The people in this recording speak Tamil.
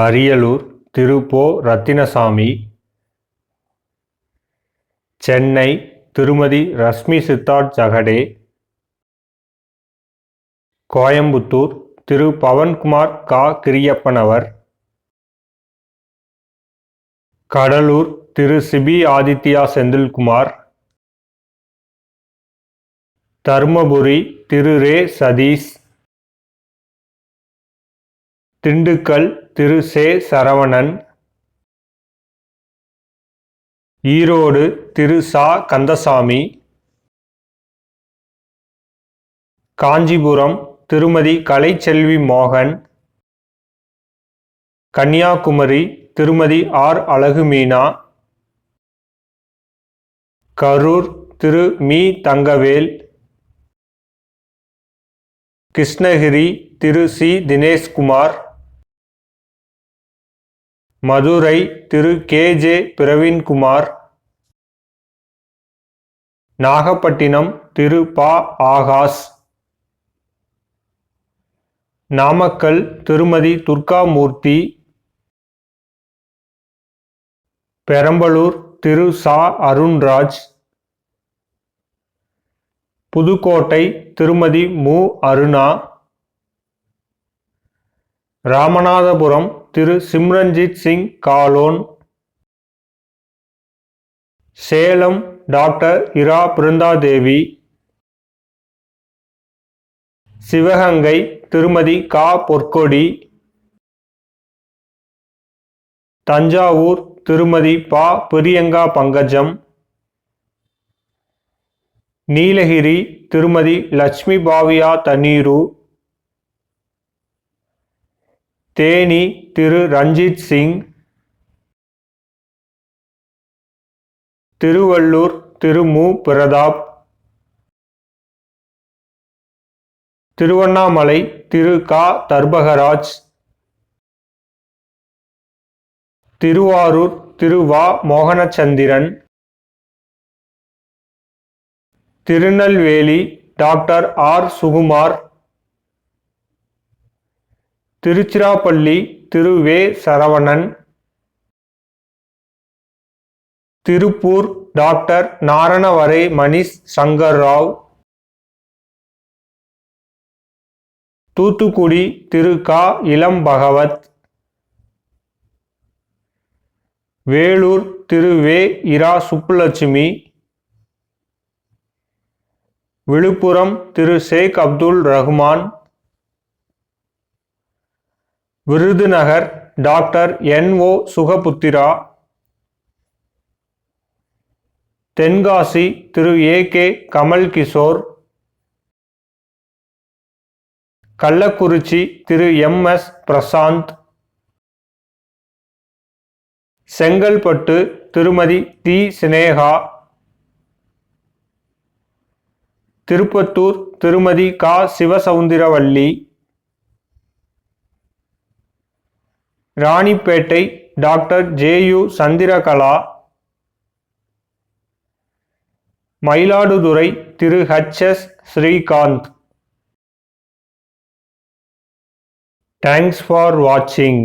அரியலூர் திரு ரத்தினசாமி. சென்னை திருமதி ரஷ்மி சித்தார்த் ஜகடே. கோயம்புத்தூர் திரு பவன்குமார் கா. கிரியப்பனவர். கடலூர் திரு சிபி ஆதித்யா செந்தில்குமார். தர்மபுரி திரு ரே சதீஷ். திண்டுக்கல் திரு சே சரவணன் ஈரோடு திரு சா கந்தசாமி. காஞ்சிபுரம் திருமதி கலைச்செல்வி மோகன். Kanyakumari Thirumathi R Alagumeena. Karur Thiru me Thangavel. Krishnagiri Thiru C Dineshkumar. Madurai Thiru K J Praveenkumar. Nagapattinam Thiru ப ஆகாஷ். நாமக்கல் திருமதி துர்காமூர்த்தி. பெரம்பலூர் திரு சா அருண்ராஜ். புதுக்கோட்டை திருமதி மு அருணா. ராமநாதபுரம் திரு சிம்ரன்ஜித் சிங் காலோன். சேலம் டாக்டர் இரா பிருந்தாதேவி. சிவகங்கை திருமதி கா பொற்கொடி. தஞ்சாவூர் திருமதி பா பிரியங்கா பங்கஜம். நீலகிரி திருமதி லட்சுமி பாவியா தண்ணீரு. தேனி திரு ரஞ்சித் சிங் திருவள்ளூர் திரு மு. பிரதாப் திருவண்ணாமலை திரு கா. தர்பகராஜ் திருவாரூர் திரு வா. Mohanachandran Tirunelveli doctor R. Sukumar Tiruchirappalli Thiru வே சரவணன். திருப்பூர் டாக்டர் நாரணவரை மணிஷ் சங்கர் ராவ் தூத்துக்குடி திரு க இளம் பகவத். வேலூர் திரு வே இரா Subbulakshmi. Villupuram Thiru Sheikh Abdul Rahman Virudhunagar doctor N. O. Sugaputhira Tenkasi Thiru. A. K. Kamal Kishore Kallakurichi Thiru. M. S. Prashanth Chengalpattu Thirumathi தி சினேகா திருப்பத்தூர் திருமதி கா. Sivasoundaravalli Ranipet doctor GU Chandrakala Mayiladuthurai Thiru H S Srikanth. Thanks for வாட்சிங்